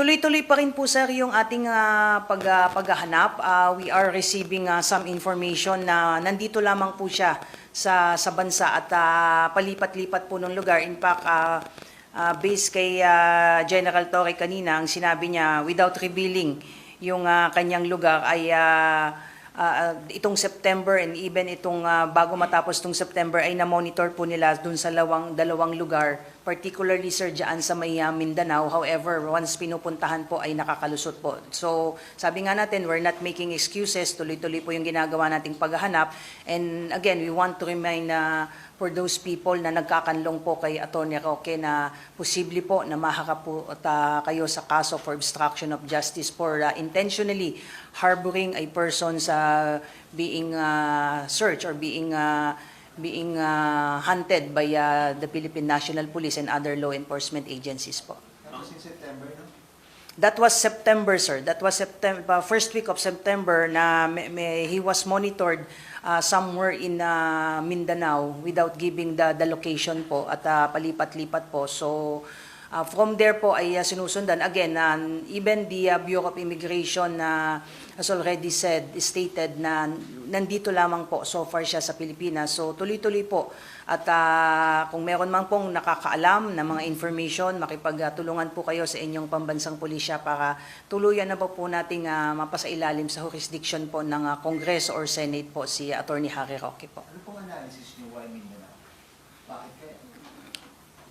Tuloy-tuloy pa rin po sir yung ating ah, pag, ah, paghahanap. Ah, we are receiving ah, some information na nandito lamang po siya sa sa bansa at ah, palipat-lipat po ng lugar. In fact, ah, ah, based kay ah, General Torre kanina, ang sinabi niya without revealing yung ah, kanyang lugar ay ah, ah, itong September and even itong ah, bago matapos itong September ay na-monitor po nila dun sa lawang, dalawang lugar, particularly sir dyan sa may ah, Mindanao. However, once pinupuntahan po ay nakakalusot po. So sabi nga natin, we're not making excuses, tuloy-tuloy po yung ginagawa nating paghahanap. And again, we want to remind na for those people na nagkakanlong po kay Atty. Roque na posible po na at, ah, kayo sa kaso for obstruction of justice for ah, intentionally harboring a person sa being ah, searched or being ah, being ah, hunted by ah, the Philippine National Police and other law enforcement agencies po. Tapos in September, no? That was September, sir. That was September, first week of September na may, may- he was monitored uh, somewhere in uh, Mindanao without giving the, the location po at uh, palipat-lipat po. So uh, from there po ay uh, sinusundan. Again, uh, even the uh, Bureau of Immigration na as already said, stated na nandito lamang po so far siya sa Pilipinas. So tuloy-tuloy po. At ah, kung meron man pong nakakaalam ng mga information, makipagtulungan po kayo sa inyong pambansang pulisya para tuluyan na po po nating ah, mapasailalim sa jurisdiction po ng ah, Congress or Senate po si Attorney Harry Roque po. Ano pong analysis niyo why Mindanao? Bakit kaya?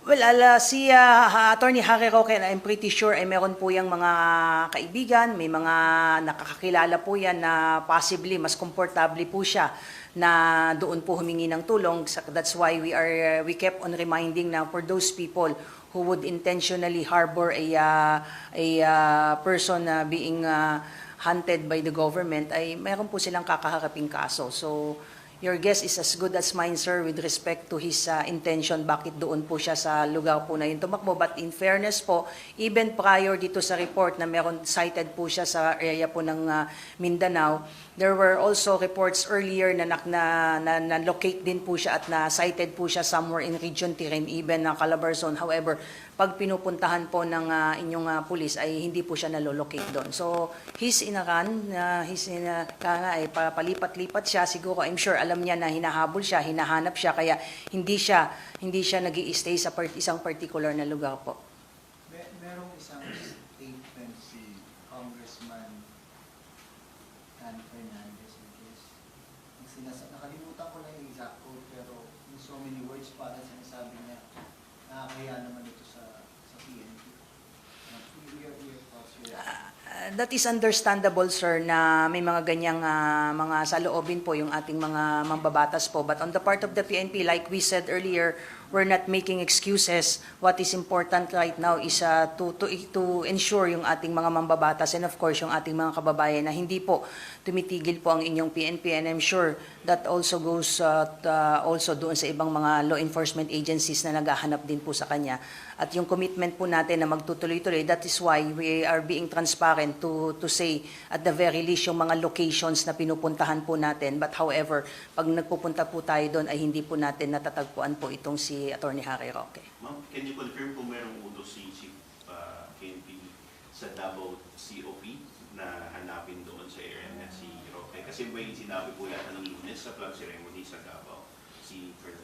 Well, ala, si ah, Attorney Harry Roque, I'm pretty sure ay meron po yung mga kaibigan, may mga nakakakilala po yan na possibly mas komportable po siya na doon po humingi ng tulong. That's why we are we kept on reminding na for those people who would intentionally harbor a ah, a ah, person na being ah, hunted by the government ay meron po silang kakaharaping kaso. So Your guess is as good as mine, sir, with respect to his uh, intention, bakit doon po siya sa lugar po na yun tumakbo. But in fairness po, even prior dito sa report na meron cited po siya sa area po ng uh, Mindanao, there were also reports earlier na, nak- na, na, na locate din po siya at na cited po siya somewhere in Region Tirim, even ng Calabarzon. However, pag pinupuntahan po ng uh, inyong uh, pulis ay hindi po siya nalolocate doon. So, he's in a run, uh, he's in a, kaya nga ay pa- palipat-lipat siya, siguro I'm sure alam niya na hinahabol siya, hinahanap siya, kaya hindi siya, hindi siya nag stay sa part, isang particular na lugar po. Mer merong isang statement si Congressman Dan Fernandez, I guess. Ang sinasa nakalimutan ko na yung exact quote, pero in so many words, parang sinasabi niya, nakakaya naman ito sa sa PNP. Uh, your, your thoughts, your Uh, that is understandable, sir, na may mga ganyang ah, mga saloobin po yung ating mga mambabatas po. But on the part of the PNP, like we said earlier, we're not making excuses. What is important right now is ah, to, to, to ensure yung ating mga mambabatas and of course yung ating mga kababayan na hindi po tumitigil po ang inyong PNP and I'm sure that also goes t- ah, also doon sa ibang mga law enforcement agencies na naghahanap din po sa kanya. At yung commitment po natin na magtutuloy-tuloy, that is why we are being transparent to, to say at the very least yung mga locations na pinupuntahan po natin. But however, pag nagpupunta po tayo doon ay hindi po natin natatagpuan po itong si Attorney Harry Roque. Ma'am, can you confirm kung merong utos si Chief uh, KNP sa Davao COP na hanapin doon sa area na si Roque? Kasi may sinabi po yata ng lunes sa flag ceremony sa Davao, si Colonel.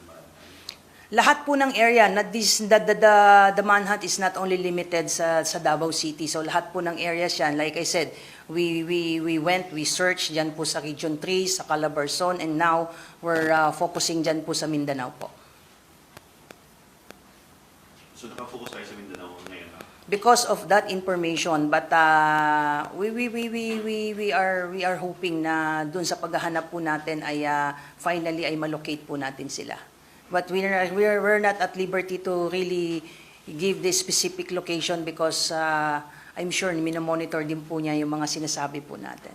Lahat po ng area, not this, the, the, the, the manhunt is not only limited sa, sa Davao City. So lahat po ng areas yan, like I said, we, we, we went, we searched dyan po sa Region 3, sa Calabarzon, and now we're uh, focusing dyan po sa Mindanao po. So nakafocus tayo sa Mindanao ngayon. ma'am. because of that information but uh, we, we, we, we, we, we are we are hoping na dun sa paghahanap po natin ay uh, finally ay malocate po natin sila but we are, we are we're not at liberty to really give this specific location because uh, I'm sure minomonitor din po niya yung mga sinasabi po natin